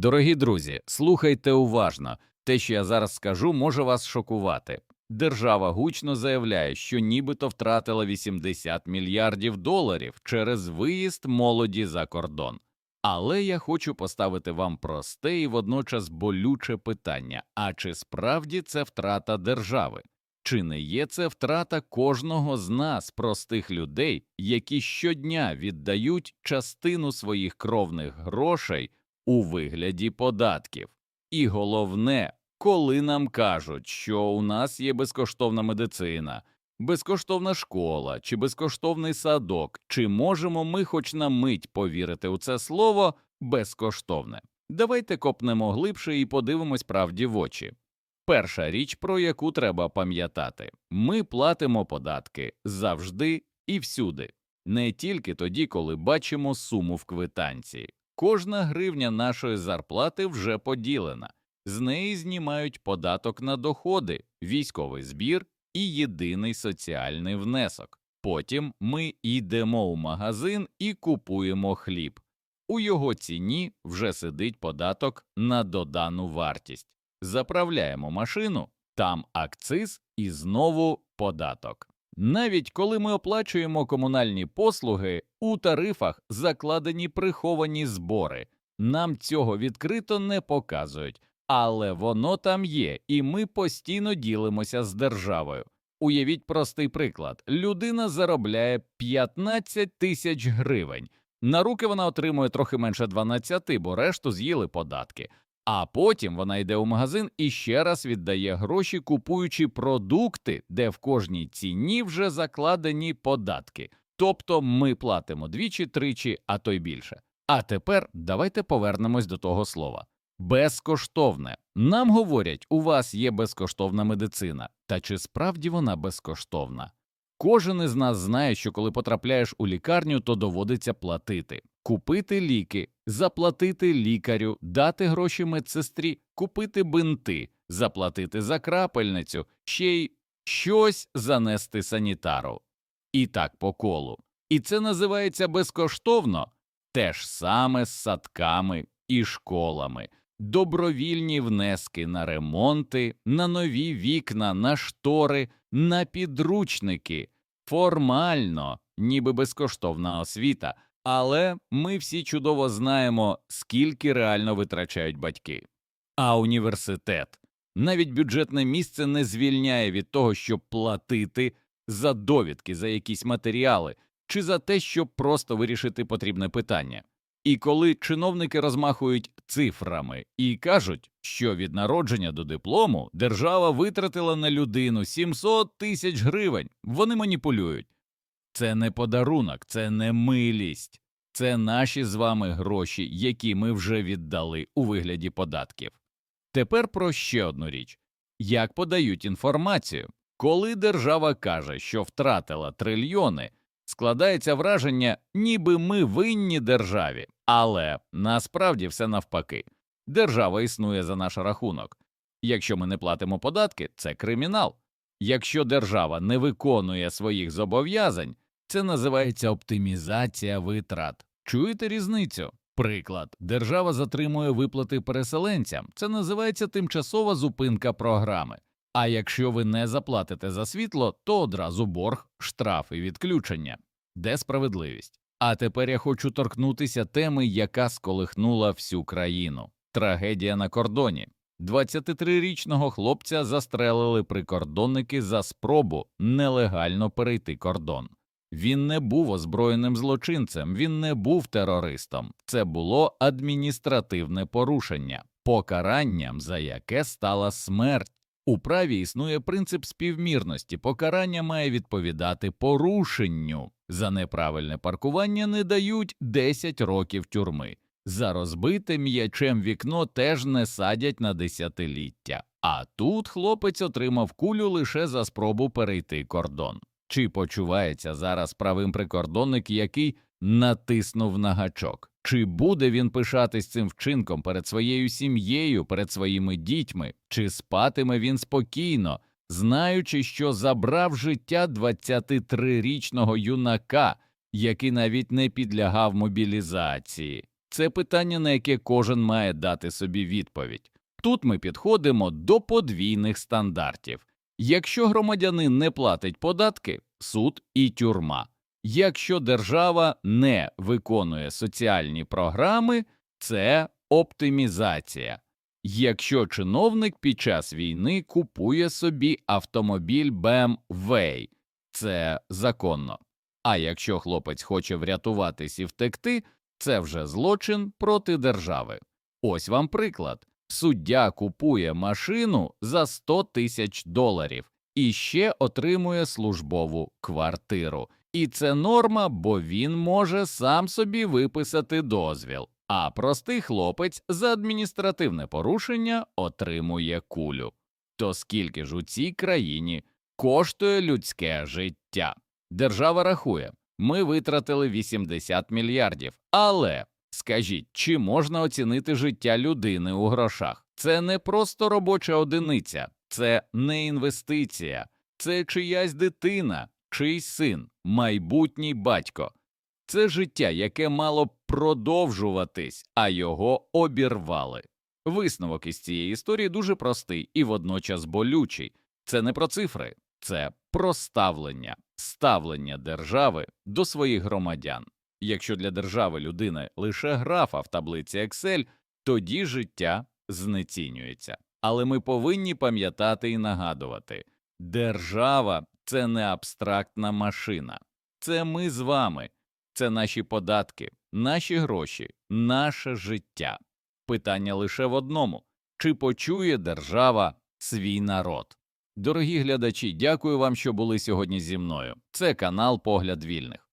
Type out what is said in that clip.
Дорогі друзі, слухайте уважно. Те, що я зараз скажу, може вас шокувати. Держава гучно заявляє, що нібито втратила 80 мільярдів доларів через виїзд молоді за кордон. Але я хочу поставити вам просте і водночас болюче питання: а чи справді це втрата держави? Чи не є це втрата кожного з нас, простих людей, які щодня віддають частину своїх кровних грошей у вигляді податків? І головне, коли нам кажуть, що у нас є безкоштовна медицина, безкоштовна школа чи безкоштовний садок, чи можемо ми хоч на мить повірити у це слово безкоштовне? Давайте копнемо глибше і подивимось правді в очі. Перша річ, про яку треба пам'ятати ми платимо податки завжди і всюди, не тільки тоді, коли бачимо суму в квитанції. Кожна гривня нашої зарплати вже поділена, з неї знімають податок на доходи, військовий збір і єдиний соціальний внесок. Потім ми йдемо у магазин і купуємо хліб. У його ціні вже сидить податок на додану вартість. Заправляємо машину, там акциз і знову податок. Навіть коли ми оплачуємо комунальні послуги, у тарифах закладені приховані збори. Нам цього відкрито не показують, але воно там є, і ми постійно ділимося з державою. Уявіть простий приклад: людина заробляє 15 тисяч гривень. На руки вона отримує трохи менше 12, бо решту з'їли податки. А потім вона йде у магазин і ще раз віддає гроші, купуючи продукти, де в кожній ціні вже закладені податки. Тобто ми платимо двічі, тричі, а то й більше. А тепер давайте повернемось до того слова. Безкоштовне. Нам говорять, у вас є безкоштовна медицина. Та чи справді вона безкоштовна? Кожен із нас знає, що коли потрапляєш у лікарню, то доводиться платити, купити ліки, заплатити лікарю, дати гроші медсестрі, купити бинти, заплатити за крапельницю, ще й щось занести санітару. І так по колу. І це називається безкоштовно те ж саме з садками і школами, добровільні внески на ремонти, на нові вікна, на штори, на підручники, формально, ніби безкоштовна освіта, але ми всі чудово знаємо, скільки реально витрачають батьки. А університет навіть бюджетне місце не звільняє від того, щоб платити за довідки, за якісь матеріали чи за те, щоб просто вирішити потрібне питання. І коли чиновники розмахують цифрами і кажуть, що від народження до диплому держава витратила на людину 700 тисяч гривень, вони маніпулюють. Це не подарунок, це не милість, це наші з вами гроші, які ми вже віддали у вигляді податків. Тепер про ще одну річ як подають інформацію, коли держава каже, що втратила трильйони, складається враження, ніби ми винні державі, але насправді все навпаки. Держава існує за наш рахунок. Якщо ми не платимо податки, це кримінал. Якщо держава не виконує своїх зобов'язань, це називається оптимізація витрат. Чуєте різницю? Приклад, держава затримує виплати переселенцям. Це називається тимчасова зупинка програми. А якщо ви не заплатите за світло, то одразу борг, штраф і відключення. Де справедливість? А тепер я хочу торкнутися теми, яка сколихнула всю країну. Трагедія на кордоні. 23-річного хлопця застрелили прикордонники за спробу нелегально перейти кордон. Він не був озброєним злочинцем, він не був терористом. Це було адміністративне порушення, покаранням за яке стала смерть. У праві існує принцип співмірності. Покарання має відповідати порушенню. За неправильне паркування не дають 10 років тюрми. За розбите м'ячем вікно теж не садять на десятиліття. А тут хлопець отримав кулю лише за спробу перейти кордон. Чи почувається зараз правим прикордонник, який натиснув на гачок? Чи буде він пишатись цим вчинком перед своєю сім'єю, перед своїми дітьми, чи спатиме він спокійно, знаючи, що забрав життя 23-річного юнака, який навіть не підлягав мобілізації? Це питання, на яке кожен має дати собі відповідь. Тут ми підходимо до подвійних стандартів. Якщо громадянин не платить податки, суд і тюрма. Якщо держава не виконує соціальні програми, це оптимізація. Якщо чиновник під час війни купує собі автомобіль BMW, це законно. А якщо хлопець хоче врятуватись і втекти, це вже злочин проти держави. Ось вам приклад. Суддя купує машину за 100 тисяч доларів і ще отримує службову квартиру. І це норма, бо він може сам собі виписати дозвіл. А простий хлопець за адміністративне порушення отримує кулю. То скільки ж у цій країні коштує людське життя? Держава рахує, ми витратили 80 мільярдів, але скажіть, чи можна оцінити життя людини у грошах? Це не просто робоча одиниця, це не інвестиція, це чиясь дитина, чийсь син, майбутній батько. Це життя, яке мало продовжуватись, а його обірвали. Висновок із цієї історії дуже простий і водночас болючий. Це не про цифри, це про ставлення, ставлення держави до своїх громадян. Якщо для держави людина лише графа в таблиці Excel, тоді життя знецінюється. Але ми повинні пам'ятати і нагадувати держава це не абстрактна машина, це ми з вами, це наші податки, наші гроші, наше життя. Питання лише в одному чи почує держава свій народ? Дорогі глядачі, дякую вам, що були сьогодні зі мною. Це канал Погляд Вільних.